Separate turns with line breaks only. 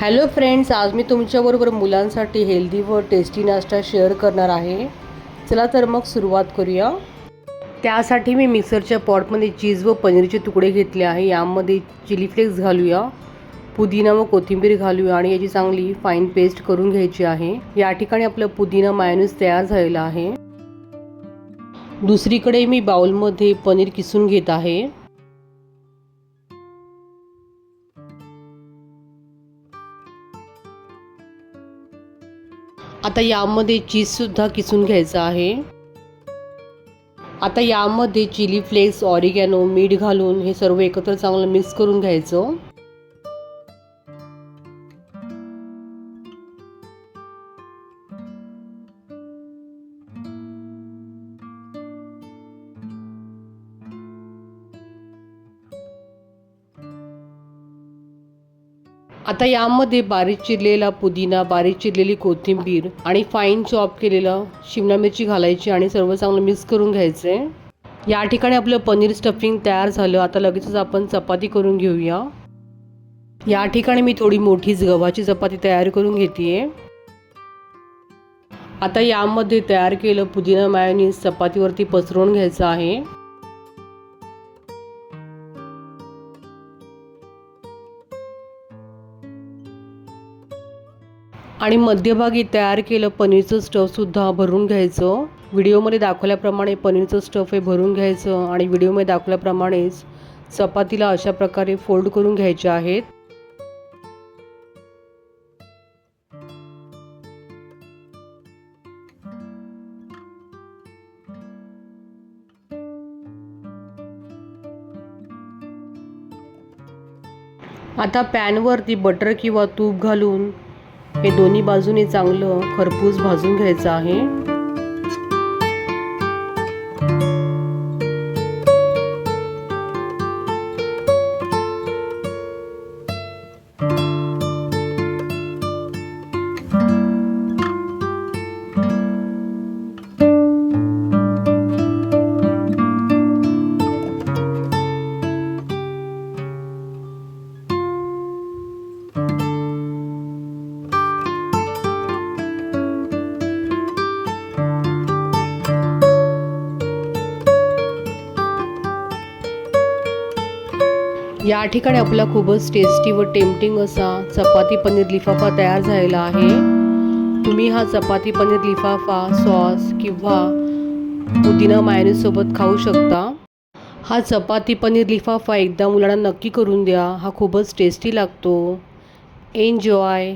Hello friends आज मी तुमच्याबरोबर मुलांसाठी हेल्दी व टेस्टी नाश्ता शेअर करणार आहे. चला तर मग सुरुवात करूया. त्यासाठी मी मिक्सरच्या पॉटमध्ये चीज व पनीरचे तुकडे घेतले आहे. यामध्ये चिली फ्लेक्स घालूया पुदिना व कोथिंबीर घालूया आणि याची चांगली फाईन पेस्ट करून घ्यायची आहे. या ठिकाणी आपलं पुदिना मायोनीज तयार झालेलं आहे. दुसरीकडे मी बाउलमध्ये पनीर किसून घेत आहे. आता यामध्ये चीजसुद्धा किसून घ्यायचं आहे. आता यामध्ये चिली फ्लेक्स ऑरिगॅनो मीठ घालून हे सर्व एकत्र चांगलं मिक्स करून घ्यायचं. आता यामध्ये बारीक चिरलेला पुदिना बारीक चिरलेली कोथिंबीर आणि फाईन चॉप केलेलं शिमला मिरची घालायची आणि सर्व चांगलं मिक्स करून घ्यायचं. या ठिकाणी आपलं पनीर स्टफिंग तयार झालं. आता लगेचच आपण चपाती करून घेऊया. या ठिकाणी मी थोडी मोठीच गव्हाची चपाती तयार करून घेते आता यामध्ये तयार केलं पुदिना मायोनीज चपातीवरती पसरवून घ्यायचं आहे. आणि मध्यभागी तयार केलं पनीरचं स्टफसुद्धा भरून घ्यायचं. व्हिडिओमध्ये दाखवल्याप्रमाणे पनीरचं स्टफ हे भरून घ्यायचं आणि व्हिडिओमध्ये दाखवल्याप्रमाणेच चपातीला अशा प्रकारे फोल्ड करून घ्यायचे आहेत. आता पॅनवरती बटर किंवा तूप घालून हे दोन्ही बाजूने चांगलं खरपूस भाजून घ्यायचं आहे. या ठिकाणी आपला खूपच टेस्टी व टेम्पटिंग असा चपाती पनीर लिफाफा तयार झालेला आहे. तुम्ही हा चपाती पनीर लिफाफा सॉस किंवा पुदिना मायनीसोबत खाऊ शकता. हा चपाती पनीर लिफाफा एकदा मुलांना नक्की करून द्या. हा खूपच टेस्टी लागतो. एन्जॉय